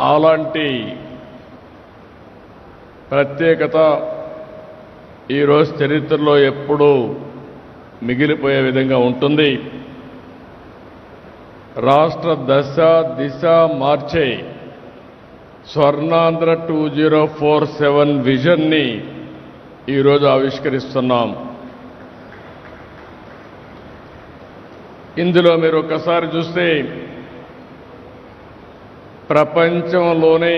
అలాంటి ప్రత్యేకత ఈరోజు చరిత్రలో ఎప్పుడూ మిగిలిపోయే విధంగా ఉంటుంది. రాష్ట్ర దశ దిశ మార్చే Swarnandhra two zero four seven విజన్ని ఈరోజు ఆవిష్కరిస్తున్నాం. ఇందులో మీరు ఒకసారి చూస్తే ప్రపంచంలోనే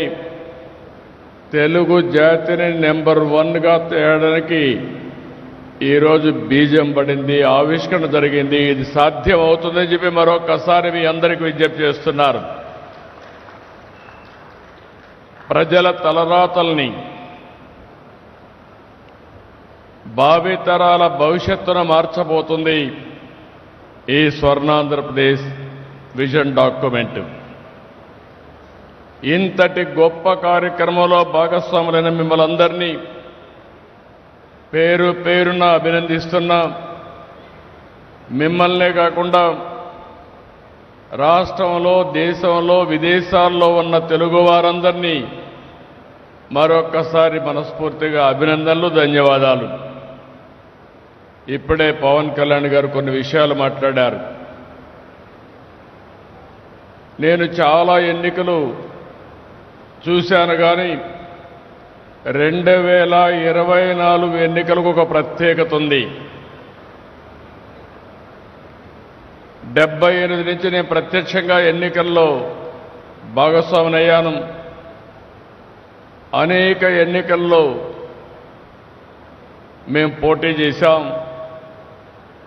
తెలుగు జాతిని నెంబర్ వన్గా తేయడానికి ఈరోజు బీజం పడింది ఆవిష్కరణ జరిగింది. ఇది సాధ్యం అవుతుందని చెప్పి మరొకసారి మీ అందరికీ విజ్ఞప్తి చేస్తున్నారు. ప్రజల తలరాతల్ని భావితరాల భవిష్యత్తును మార్చబోతుంది ఈ స్వర్ణాంధ్రప్రదేశ్ విజన్ డాక్యుమెంట్. ఇంతటి గొప్ప కార్యక్రమంలో భాగస్వాములైన మిమ్మల్ని అందరినీ పేరు పేరున అభినందిస్తున్నా. మిమ్మల్నే కాకుండా రాష్ట్రంలో దేశంలో విదేశాల్లో ఉన్న తెలుగు వారందరినీ మరొక్కసారి మనస్ఫూర్తిగా అభినందనలు ధన్యవాదాలు. ఇప్పుడే పవన్ కళ్యాణ్ గారు కొన్ని విషయాలు మాట్లాడారు. నేను చాలా ఎన్నికలు చూశాను కానీ రెండు వేల ఇరవై నాలుగు ఎన్నికలకు ఒక ప్రత్యేకత ఉంది. డెబ్బై ఎనిమిది నుంచి నేను ప్రత్యక్షంగా ఎన్నికల్లో భాగస్వామినయ్యాను. అనేక ఎన్నికల్లో మేము పోటీ చేశాం.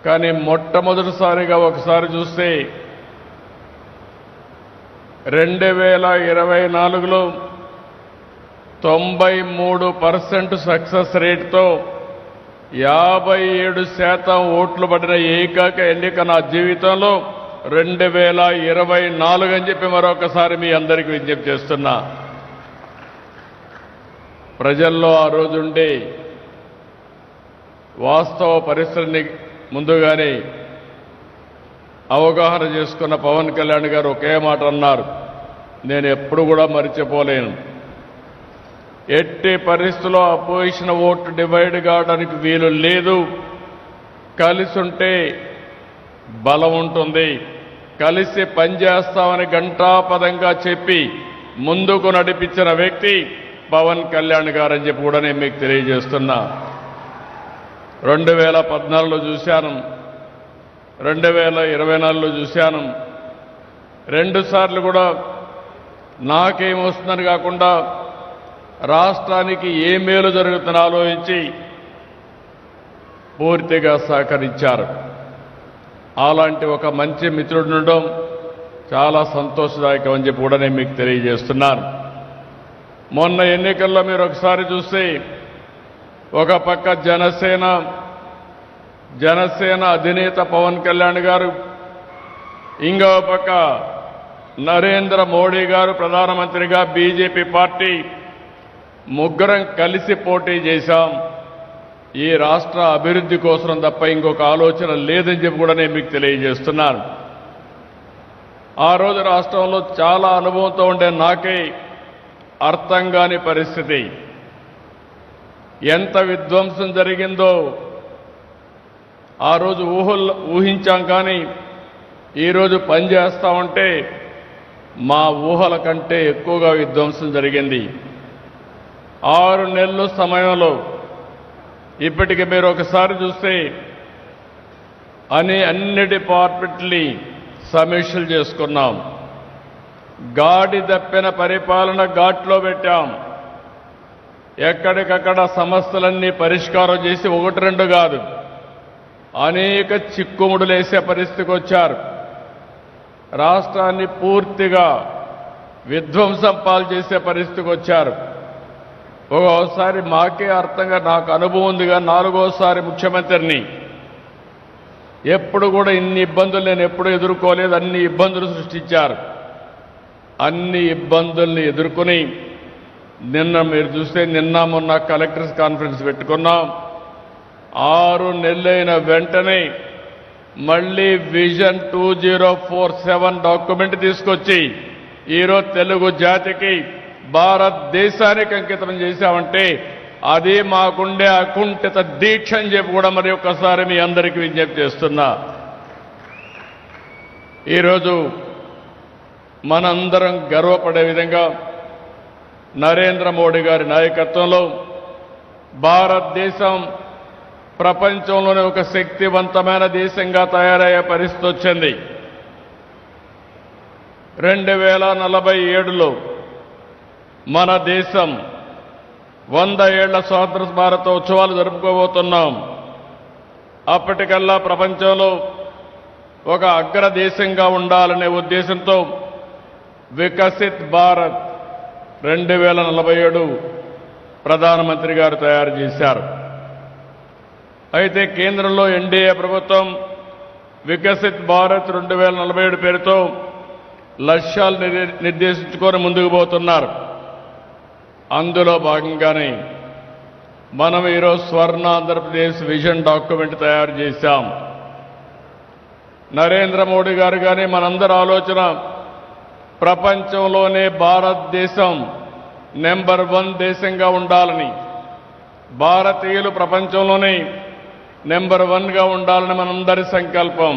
కానీ మొట్టమొదటిసారిగా ఒకసారి చూస్తే రెండు వేల ఇరవై నాలుగులో తొంభై మూడు పర్సెంట్ సక్సెస్ రేట్తో యాభై ఏడు శాతం ఓట్లు పడిన ఏకైక ఎన్నిక నా జీవితంలో రెండు వేల ఇరవై నాలుగు అని చెప్పి మరొకసారి మీ అందరికీ విజ్ఞప్తి చేస్తున్నా. ప్రజల్లో ఆ రోజుండే వాస్తవ పరిస్థితిని ముందుగానే అవగాహన చేసుకున్న పవన్ కళ్యాణ్ గారు ఒకే మాట అన్నారు. నేను ఎప్పుడు కూడా మర్చిపోలేను. ఎట్టి పరిస్థితుల్లో అపోజిషన్ ఓటు డివైడ్ కావడానికి వీలు లేదు. కలిసి ఉంటే బలం ఉంటుంది. కలిసి పనిచేస్తామని గంటాపదంగా చెప్పి ముందుకు నడిపించిన వ్యక్తి పవన్ కళ్యాణ్ గారని చెప్పి కూడా నేను మీకు తెలియజేస్తున్నా. రెండు వేల పద్నాలుగులో చూశాను. రెండు వేల ఇరవై నాలుగులో చూశాను. రెండుసార్లు కూడా నాకేమొస్తుందని కాకుండా రాష్ట్రానికి ఏ మేలు జరుగుతుందని ఆలోచించి పూర్తిగా సహకరించారు. అలాంటి ఒక మంచి మిత్రుడు ఉండడం చాలా సంతోషదాయకం అని చెప్పి కూడా నేను మీకు తెలియజేస్తున్నాను. మొన్న ఎన్నికల్లో మీరు ఒకసారి చూస్తే ఒక పక్క జనసేన జనసేన అధినేత పవన్ కళ్యాణ్ గారు ఇంకో పక్క నరేంద్ర మోడీ గారు ప్రధానమంత్రిగా బీజేపీ పార్టీ ముగ్గురం కలిసి పోటీ చేశాం. ఈ రాష్ట్ర అభివృద్ధి కోసం తప్ప ఇంకొక ఆలోచన లేదని చెప్పి కూడా నేను మీకు తెలియజేస్తున్నాను. ఆ రోజు రాష్ట్రంలో చాలా అనుభవంతో ఉండే నాకే అర్థం కాని పరిస్థితి. ఎంత విధ్వంసం జరిగిందో ఆ రోజు ఊహల్లో ఊహించాం కానీ ఈరోజు పనిచేస్తా ఉంటే మా ఊహల కంటే ఎక్కువగా విధ్వంసం జరిగింది. ఆరు నెలల సమయంలో ఇప్పటికి మీరు ఒకసారి చూస్తే అని అన్ని డిపార్ట్మెంట్ని సమీక్షలు చేసుకున్నాం. గాడి దప్పిన పరిపాలన ఘాట్లో పెట్టాం. ఎక్కడికక్కడ సమస్యలన్నీ పరిష్కారం చేసి ఒకటి రెండు కాదు. అనేక చిక్కుముడులేసే పరిస్థితికి వచ్చారు రాష్ట్రాన్ని పూర్తిగా విధ్వంసం పాలు చేసే పరిస్థితికి వచ్చారు ఒక్కోసారి మాకే అర్థంగా నాకు అనుభవం ఉందిగా నాలుగోసారి ముఖ్యమంత్రిని. ఎప్పుడు కూడా ఇన్ని ఇబ్బందులు నేను ఎప్పుడు ఎదుర్కోలేదు అన్ని ఇబ్బందులు సృష్టించారు. అన్ని ఇబ్బందుల్ని ఎదుర్కొని నిన్న మీరు చూస్తే నిన్న మొన్న కలెక్టర్స్ కాన్ఫరెన్స్ పెట్టుకున్నాం. ఆరు నెలలైన వెంటనే మళ్ళీ vision two zero four seven document తీసుకొచ్చి ఈరోజు తెలుగు జాతికి భారతదేశానికి అంకితం చేశామంటే అది మాకుండే అకుంఠిత దీక్ష అని చెప్పి కూడా మరి ఒక్కసారి మీ అందరికీ విజ్ఞప్తి చేస్తున్నా. ఈరోజు మనందరం గర్వపడే విధంగా నరేంద్ర మోడీ గారి నాయకత్వంలో భారతదేశం ప్రపంచంలోనే ఒక శక్తివంతమైన దేశంగా తయారయ్యే పరిస్థితి వచ్చింది. రెండు వేల నలభై ఏడులో మన దేశం వంద ఏళ్ళ స్వాతంత్ర భారత ఉత్సవాలు జరుపుకోబోతున్నాం. అప్పటికల్లా ప్రపంచంలో ఒక అగ్రదేశంగా ఉండాలనే ఉద్దేశంతో వికసిత్ భారత్ రెండు వేల నలభై ఏడు ప్రధానమంత్రి గారు తయారు చేశారు. అయితే కేంద్రంలో ఎన్డీఏ ప్రభుత్వం వికసిత్ భారత్ రెండు వేల నలభై ఏడు పేరుతో లక్ష్యాలు నిర్దేశించుకొని ముందుకు పోతున్నారు. అందులో భాగంగానే మనం ఈరోజు స్వర్ణ ఆంధ్రప్రదేశ్ విజన్ డాక్యుమెంట్ తయారు చేశాం. నరేంద్ర మోడీ గారు కానీ మనందరి ఆలోచన ప్రపంచంలోనే భారతదేశం నెంబర్ వన్ దేశంగా ఉండాలని. భారతీయులు ప్రపంచంలోనే నెంబర్ వన్గా ఉండాలని మనందరి సంకల్పం.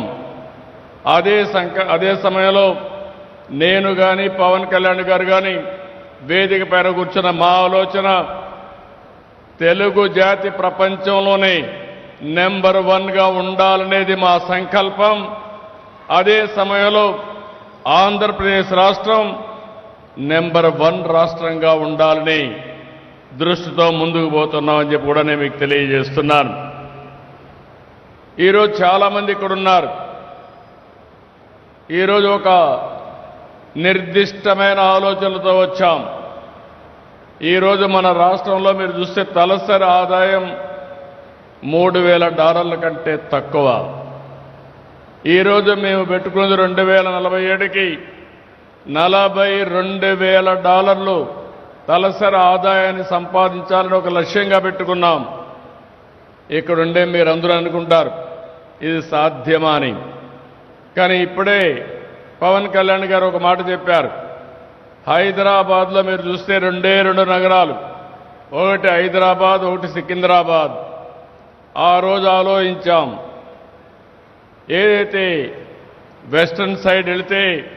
అదే సంక అదే సమయంలో నేను కానీ పవన్ కళ్యాణ్ గారు కానీ వేదిక పైన కూర్చున్న మా ఆలోచన తెలుగు జాతి ప్రపంచంలోనే నెంబర్ వన్గా ఉండాలనేది మా సంకల్పం. అదే సమయంలో ఆంధ్రప్రదేశ్ రాష్ట్రం నెంబర్ వన్ రాష్ట్రంగా ఉండాలని దృష్టితో ముందుకు పోతున్నామని చెప్పి కూడా నేను మీకు తెలియజేస్తున్నాను. ఈరోజు చాలామంది ఇక్కడ ఉన్నారు ఈరోజు ఒక నిర్దిష్టమైన ఆలోచనలతో వచ్చాం. ఈరోజు మన రాష్ట్రంలో మీరు చూస్తే తలసరి ఆదాయం మూడు వేల డాలర్ల కంటే తక్కువ. ఈరోజు మేము పెట్టుకున్నది రెండు వేల నలభై ఏడుకి నలభై రెండు వేల డాలర్లు తలసరి ఆదాయాన్ని సంపాదించాలని ఒక లక్ష్యంగా పెట్టుకున్నాం. ఇక్కడుండే మీరందరూ అనుకుంటారు. ఇది సాధ్యమా అని కానీ ఇప్పుడే పవన్ కళ్యాణ్ గారు ఒక మాట చెప్పారు. హైదరాబాద్లో మీరు చూస్తే రెండే రెండు నగరాలు. ఒకటి హైదరాబాద్ ఒకటి సికింద్రాబాద్. ఆ రోజు ఆలోచించాం. ఏదైతే వెస్ట్రన్ సైడ్ వెళితే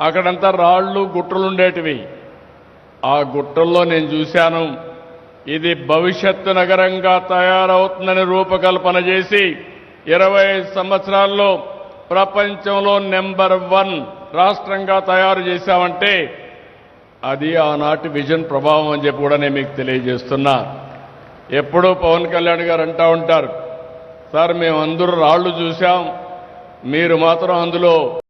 అక్కడంతా రాళ్ళు గుట్టలు ఉండేటివి. ఆ గుట్టల్లో నేను చూశాను. ఇది భవిష్యత్తు నగరంగా తయారవుతుందని రూపకల్పన చేసి ఇరవై ఐదు సంవత్సరాల్లో ప్రపంచంలో నెంబర్ వన్ రాష్ట్రంగా తయారు చేశామంటే అది ఆనాటి విజన్ ప్రభావం అని చెప్పి కూడా నేను మీకు తెలియజేస్తున్నా. ఎప్పుడూ పవన్ కళ్యాణ్ గారు అంటా ఉంటారు సార్ మేము అందరూ రాళ్ళు చూశాం మీరు మాత్రం అందులో